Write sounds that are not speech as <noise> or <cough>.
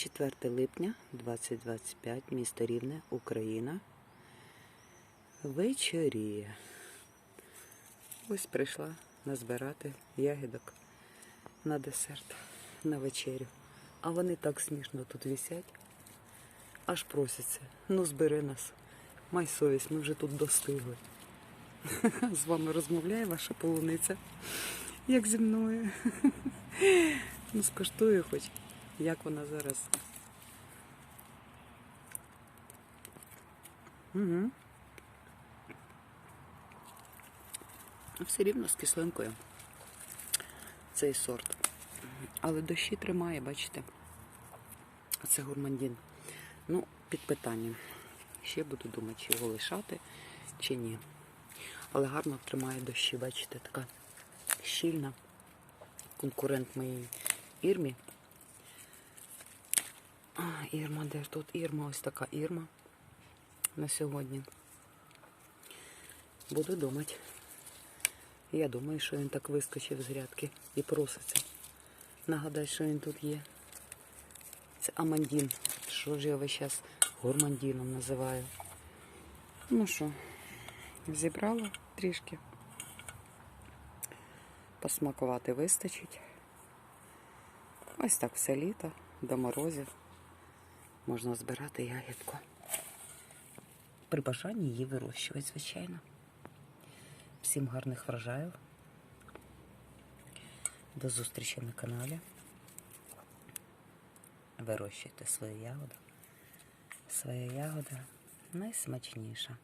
4 липня 2025, місто Рівне, Україна. Вечоріє. Ось прийшла назбирати ягідок на десерт, на вечерю. А вони так смішно тут висять. Аж просяться. Ну, збери нас. Май совість, ми вже тут достигли. <laughs> З вами розмовляє ваша полуниця. Як зі мною. <laughs> Ну, скоштую хоч, як вона зараз. Угу. Все рівно з кислинкою. Цей сорт. Але дощі тримає, бачите. Це гурмандін. Ну, під питанням. Ще буду думати, чи його лишати, чи ні. Але гарно тримає дощі, бачите, така щільна. Конкурент моїй Ірмі. Ірма, де ж тут Ірма? Ось така Ірма на сьогодні. Буду думати. Я думаю, що він так вискочив з грядки і проситься. Нагадай, що він тут є. Це Амандін. Що ж я весь час гурмандіном називаю? Ну що, зібрала трішки. Посмакувати вистачить. Ось так все літо, до морозів. Можна збирати ягідку. При бажанні її вирощувати, звичайно. Всім гарних врожаїв. До зустрічі на каналі. Вирощуйте свою ягоду. Своя ягода найсмачніша.